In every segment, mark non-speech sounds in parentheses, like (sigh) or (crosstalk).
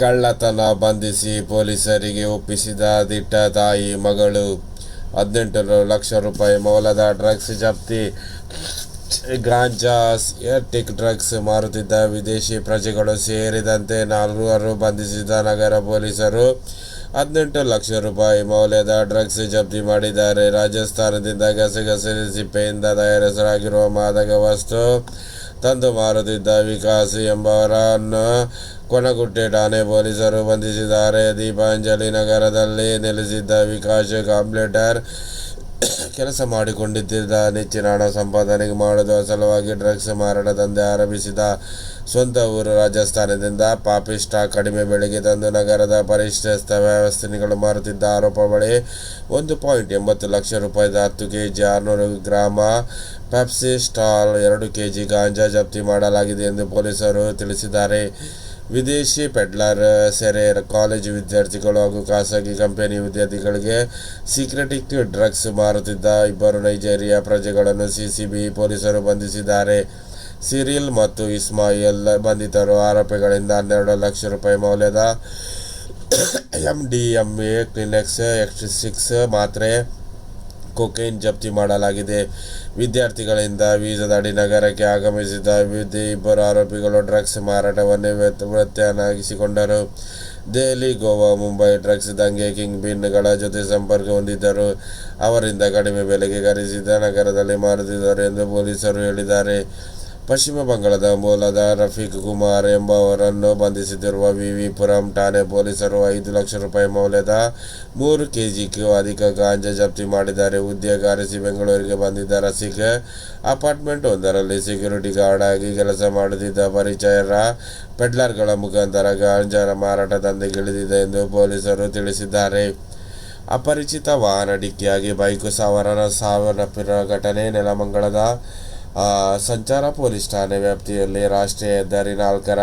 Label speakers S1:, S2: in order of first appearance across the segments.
S1: ಕಳ್ಳತನ ಬಂಧಿಸಿ ಪೊಲೀಸರಿಗೆ ಒಪ್ಪಿಸಿದ ದಿಟ್ಟ ತಾಯಿ ಮಗಳು. ಹದಿನೆಂಟು ಲಕ್ಷ ರೂಪಾಯಿ ಮೌಲ್ಯದ ಡ್ರಗ್ಸ್ ಜಪ್ತಿ. ಗಾಂಜಾ ಏರ್ಟಿಕ್ ಡ್ರಗ್ಸ್ ಮಾರುತ್ತಿದ್ದ ವಿದೇಶಿ ಪ್ರಜೆಗಳು ಸೇರಿದಂತೆ ನಾಲ್ವರು ಬಂಧಿಸಿದ ನಗರ ಪೊಲೀಸರು ಹದಿನೆಂಟು ಲಕ್ಷ ರೂಪಾಯಿ ಮೌಲ್ಯದ ಡ್ರಗ್ಸ್ ಜಪ್ತಿ ಮಾಡಿದ್ದಾರೆ. ರಾಜಸ್ಥಾನದಿಂದ ಗಸಗಸೆ ಸಿಪ್ಪೆಯಿಂದ ತಯಾರಿಸಲಾಗಿರುವ ಮಾದಕ ವಸ್ತು ತಂದು ಮಾರುತ್ತಿದ್ದ ವಿಕಾಸ್ ಎಂಬವರನ್ನು ಕೊನಗುಟ್ಟೆ ಠಾಣೆ ಪೊಲೀಸರು ಬಂಧಿಸಿದ್ದಾರೆ. ದೀಪಾಂಜಲಿ ನಗರದಲ್ಲಿ ನೆಲೆಸಿದ್ದ ವಿಕಾಸ್ ಕಾಂಪ್ಲೇಟರ್ ಕೆಲಸ ಮಾಡಿಕೊಂಡಿದ್ದ ನೆಚ್ಚಿನ ಹಣ ಸಂಪಾದನೆ ಮಾಡುವ ಸಲುವಾಗಿ ಡ್ರಗ್ಸ್ ಮಾರಾಟ ದಂಧೆ ಆರಂಭಿಸಿದ ಸ್ವಂತ ಊರು ರಾಜಸ್ಥಾನದಿಂದ ಪಾಪಿಸ್ಟ ಕಡಿಮೆ ಬೆಲೆಗೆ ತಂದು ನಗರದ ಪರಿಷ್ಠ ವ್ಯವಸ್ಥೆಗಳು ಮಾರುತ್ತಿದ್ದ ಆರೋಪ ಬಳಿ ಒಂದು ಪಾಯಿಂಟ್ ಎಂಬತ್ತು ಲಕ್ಷ ರೂಪಾಯಿದ ಹತ್ತು ಕೆ ಜಿ ಆರುನೂರು ಗ್ರಾಮ ಪೆಪ್ಸಿ ಸ್ಟಾಲ್ ಎರಡು ಕೆಜಿ ಗಾಂಜಾ ಜಪ್ತಿ ಮಾಡಲಾಗಿದೆ ಎಂದು ಪೊಲೀಸರು ತಿಳಿಸಿದ್ದಾರೆ. ವಿದೇಶಿ ಪೆಡ್ಲರ್ ಸೆರೆ ಕಾಲೇಜು ವಿದ್ಯಾರ್ಥಿಗಳು ಹಾಗೂ ಖಾಸಗಿ ಕಂಪನಿ ವಿದ್ಯಾರ್ಥಿಗಳಿಗೆ ಸೀಕ್ರೆಟಿಕ್ ಡ್ರಗ್ಸ್ ಮಾರುತ್ತಿದ್ದ ಇಬ್ಬರು ನೈಜೀರಿಯಾ ಪ್ರಜೆಗಳನ್ನು ಸಿಸಿಬಿ ಪೊಲೀಸರು ಬಂಧಿಸಿದ್ದಾರೆ. ಸಿರಿಲ್ ಮತ್ತು ಇಸ್ಮಾಯಿಲ್ ಬಂಧಿತರು ಆರೋಪಿಗಳಿಂದ ಹನ್ನೆರಡು ಲಕ್ಷ ರೂಪಾಯಿ ಮೌಲ್ಯದ ಎಂ ಡಿ ಎಂ ಎ ಕ್ಲಿನೆಕ್ಸ್ ಎಕ್ಸ್ ಸಿಕ್ಸ್ ಮಾತ್ರೆ ಕೊಕೈನ್ ಜಪ್ತಿ ಮಾಡಲಾಗಿದೆ. ವಿದ್ಯಾರ್ಥಿಗಳಿಂದ ವೀಸಾದಡಿ ನಗರಕ್ಕೆ ಆಗಮಿಸಿದ ಇಬ್ಬರು ಆರೋಪಿಗಳು ಡ್ರಗ್ಸ್ ಮಾರಾಟವನ್ನೇ ವೃತ್ತಿಯನ್ನಾಗಿಸಿಕೊಂಡರು ದೆಹಲಿ, ಗೋವಾ, ಮುಂಬೈ ಡ್ರಗ್ಸ್ ದಂಗೆ ಕಿಂಗ್ ಬಿನ್ಗಳ ಜೊತೆ ಸಂಪರ್ಕ ಹೊಂದಿದ್ದರು. ಅವರಿಂದ ಕಡಿಮೆ ಬೆಲೆಗೆ ಖರೀದಿಸಿದ ನಗರದಲ್ಲಿ ಮಾರುತ್ತಿದ್ದರು ಎಂದು ಪೊಲೀಸರು ಹೇಳಿದ್ದಾರೆ. ಪಶ್ಚಿಮ ಬಂಗಾಳದ ಮೂಲದ ರಫೀಕ್ ಕುಮಾರ್ ಎಂಬವರನ್ನು ಬಂಧಿಸಿರುವ ವಿವಿಪುರಂ ಠಾಣೆ ಪೊಲೀಸರು ಐದು ಲಕ್ಷ ರೂಪಾಯಿ ಮೌಲ್ಯದ ಮೂರು ಕೆಜಿಗೂ ಅಧಿಕ ಗಾಂಜಾ ಜಪ್ತಿ ಮಾಡಿದ್ದಾರೆ. ಉದ್ಯೋಗ ಅರಸಿ ಬೆಂಗಳೂರಿಗೆ ಬಂದಿದ್ದ ರಸಿಕ್ ಅಪಾರ್ಟ್ಮೆಂಟ್ ಒಂದರಲ್ಲಿ ಸೆಕ್ಯೂರಿಟಿ ಗಾರ್ಡ್ ಆಗಿ ಕೆಲಸ ಮಾಡುತ್ತಿದ್ದ ಪರಿಚಯರ ಪೆಡ್ಲರ್ಗಳ ಮುಖಾಂತರ ಗಾಂಜಾರ ಮಾರಾಟ ದಂಧೆಗಿಳಿದಿದೆ ಎಂದು ಪೊಲೀಸರು ತಿಳಿಸಿದ್ದಾರೆ. ಅಪರಿಚಿತ ವಾಹನ ಡಿಕ್ಕಿಯಾಗಿ ಬೈಕು ಸವಾರರ ಸಾವನ್ನಪ್ಪಿರುವ ಘಟನೆ ನೆಲಮಂಗಲದ ಆ, ಸಂಚಾರ ಪೊಲೀಸ್ ಠಾಣೆ ವ್ಯಾಪ್ತಿಯಲ್ಲಿ ರಾಷ್ಟ್ರೀಯ ಹೆದ್ದಾರಿ ನಾಲ್ಕರ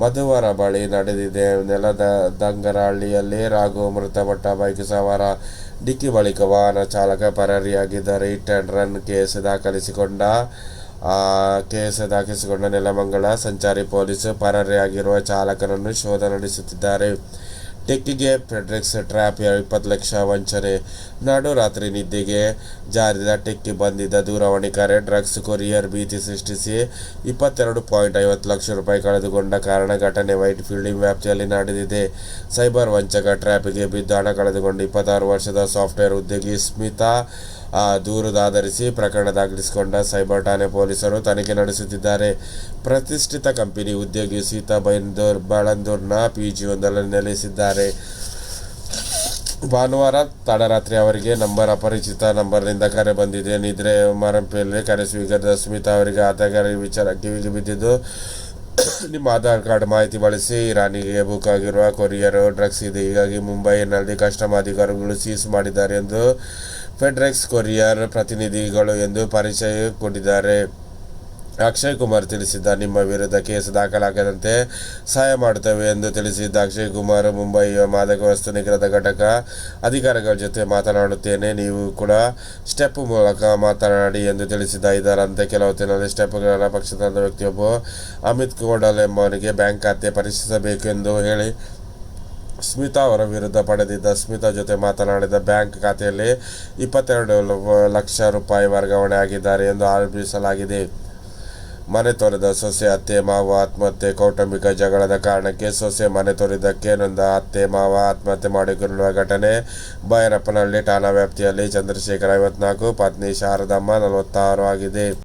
S1: ಮಧುವರ ಬಳಿ ನಡೆದಿದೆ. ನೆಲದ ದಂಗರಹಳ್ಳಿಯಲ್ಲಿ ರಾಘು ಮೃತಪಟ್ಟ ಬೈಕ್ ಸವಾರ ಡಿಕ್ಕಿ ಬಳಿಕ ವಾಹನ ಚಾಲಕ ಪರಾರಿಯಾಗಿದ್ದಾರೆ. ಹಿಟ್ ಆ್ಯಂಡ್ ರನ್ ಕೇಸ್ ದಾಖಲಿಸಿಕೊಂಡ ಕೇಸ್ ದಾಖಲಿಸಿಕೊಂಡ ನೆಲಮಂಗಲ ಸಂಚಾರಿ ಪೊಲೀಸ್ ಪರಾರಿಯಾಗಿರುವ ಚಾಲಕನನ್ನು ಶೋಧ ನಡೆಸುತ್ತಿದ್ದಾರೆ. ಟೆಕ್ಕಿಗೆ ಫೆಡ್ರಿಕ್ಸ್ ಟ್ರ್ಯಾಪ್ ಇಪ್ಪತ್ತು ಲಕ್ಷ ವಂಚನೆ. ನಾಡು ರಾತ್ರಿ ನಿದ್ದೆಗೆ ಜಾರಿದ ಟೆಕ್ಕಿ ಬಂದಿದ್ದ ದೂರವಾಣಿ ಕರೆ ಡ್ರಗ್ಸ್ ಕೊರಿಯರ್ ಭೀತಿ ಸೃಷ್ಟಿಸಿ ಇಪ್ಪತ್ತೆರಡು ಪಾಯಿಂಟ್ ಐವತ್ತು ಲಕ್ಷ ರೂಪಾಯಿ ಕಳೆದುಕೊಂಡ ಕಾರಣ ಘಟನೆ ವೈಟ್ ಫೀಲ್ಡಿಂಗ್ ವ್ಯಾಪ್ತಿಯಲ್ಲಿ ನಡೆದಿದೆ. ಸೈಬರ್ ವಂಚಕ ಟ್ರ್ಯಾಪಿಗೆ ಬಿದ್ದು ಹಣ ಕಳೆದುಕೊಂಡು ಇಪ್ಪತ್ತಾರು ವರ್ಷದ ಸಾಫ್ಟ್ವೇರ್ ಉದ್ಯೋಗಿ ಸ್ಮಿತಾ ಆ, ದೂರು ಆಧರಿಸಿ ಪ್ರಕರಣ ದಾಖಲಿಸಿಕೊಂಡ ಸೈಬರ್ ಠಾಣೆ ಪೊಲೀಸರು ತನಿಖೆ ನಡೆಸುತ್ತಿದ್ದಾರೆ. ಪ್ರತಿಷ್ಠಿತ ಕಂಪನಿ ಉದ್ಯೋಗಿ ಸೀತಾ ಬೈಂದೂರ್ ಬಳಂದೂರ್ನ ಪಿಜಿಯೊಂದರಲ್ಲಿ ನೆಲೆಸಿದ್ದಾರೆ. ಭಾನುವಾರ ತಡರಾತ್ರಿ ಅವರಿಗೆ ನಂಬರ್ ಅಪರಿಚಿತ ನಂಬರ್ನಿಂದ ಕರೆ ಬಂದಿದೆ. ನಿದ್ರೆ ಮರಂಪಿಯಲ್ಲಿ ಕರೆ ಸ್ವೀಕರಿಸಿದ ಸ್ಮಿತಾ ಅವರಿಗೆ ಆತಗಾರಿ ವಿಚಾರ ಕಿವಿಗೆ ಬಿದ್ದಿದ್ದು (coughs) ನಿಮ್ಮ ಆಧಾರ್ ಕಾರ್ಡ್ ಮಾಹಿತಿ ಬಳಸಿ ಇರಾನಿಗೆ ಬುಕ್ ಆಗಿರುವ ಕೊರಿಯರ್ ಡ್ರಗ್ಸ್ ಇದೆ. ಹೀಗಾಗಿ ಮುಂಬೈನಲ್ಲಿ ಕಸ್ಟಮ್ ಅಧಿಕಾರಿಗಳು ಸೀಸ್ ಮಾಡಿದ್ದಾರೆ ಎಂದು ಫೆಡ್ರೆಕ್ಸ್ ಕೊರಿಯರ್ ಪ್ರತಿನಿಧಿಗಳು ಎಂದು ಪರಿಚಯ ಕೊಟ್ಟಿದ್ದಾರೆ ಅಕ್ಷಯ್ ಕುಮಾರ್ ತಿಳಿಸಿದ್ದ ನಿಮ್ಮ ವಿರುದ್ಧ ಕೇಸ್ ದಾಖಲಾಗದಂತೆ ಸಹಾಯ ಮಾಡುತ್ತೇವೆ ಎಂದು ತಿಳಿಸಿದ್ದ ಅಕ್ಷಯ್ ಕುಮಾರ್, ಮುಂಬಯಿಯ ಮಾದಕ ವಸ್ತು ನಿಗ್ರಹದ ಘಟಕ ಅಧಿಕಾರಿಗಳ ಜೊತೆ ಮಾತನಾಡುತ್ತೇನೆ. ನೀವು ಕೂಡ ಸ್ಟೆಪ್ ಮೂಲಕ ಮಾತನಾಡಿ ಎಂದು ತಿಳಿಸಿದ ಇದರಂತೆ ಕೆಲವು ದಿನದಲ್ಲಿ ಸ್ಟೆಪ್ಗಳ ಪಕ್ಷದ ವ್ಯಕ್ತಿಯೊಬ್ಬ ಅಮಿತ್ ಕೋಡಲ್ ಎಂಬವನಿಗೆ ಬ್ಯಾಂಕ್ ಖಾತೆ ಪರಿಶೀಲಿಸಬೇಕು ಎಂದು ಹೇಳಿ ಸ್ಮಿತಾ ಅವರ ವಿರುದ್ಧ ಪಡೆದಿದ್ದ ಸ್ಮಿತಾ ಜೊತೆ ಮಾತನಾಡಿದ ಬ್ಯಾಂಕ್ ಖಾತೆಯಲ್ಲಿ ಇಪ್ಪತ್ತೆರಡು ಲಕ್ಷ ರೂಪಾಯಿ ವರ್ಗಾವಣೆ ಆಗಿದ್ದಾರೆ ಎಂದು ಆರೋಪಿಸಲಾಗಿದೆ. ಮನೆ ತೊರೆದ ಸೊಸೆ, ಅತ್ತೆ, ಮಾವ ಆತ್ಮಹತ್ಯೆ, ಕೌಟುಂಬಿಕ ಜಗಳದ ಕಾರಣಕ್ಕೆ ಸೊಸೆ ಮನೆ ತೊರೆದಕ್ಕೆ ನೊಂದ ಅತ್ತೆ, ಮಾವ ಆತ್ಮಹತ್ಯೆ ಮಾಡಿಕೊಳ್ಳುವ ಘಟನೆ ಬೈರಪ್ಪನಹಳ್ಳಿ ಠಾಣಾ ವ್ಯಾಪ್ತಿಯಲ್ಲಿ ಚಂದ್ರಶೇಖರ್ ಐವತ್ನಾಲ್ಕು, ಪತ್ನಿ ಶಾರದಮ್ಮ ನಲವತ್ತಾರು ಆಗಿದೆ.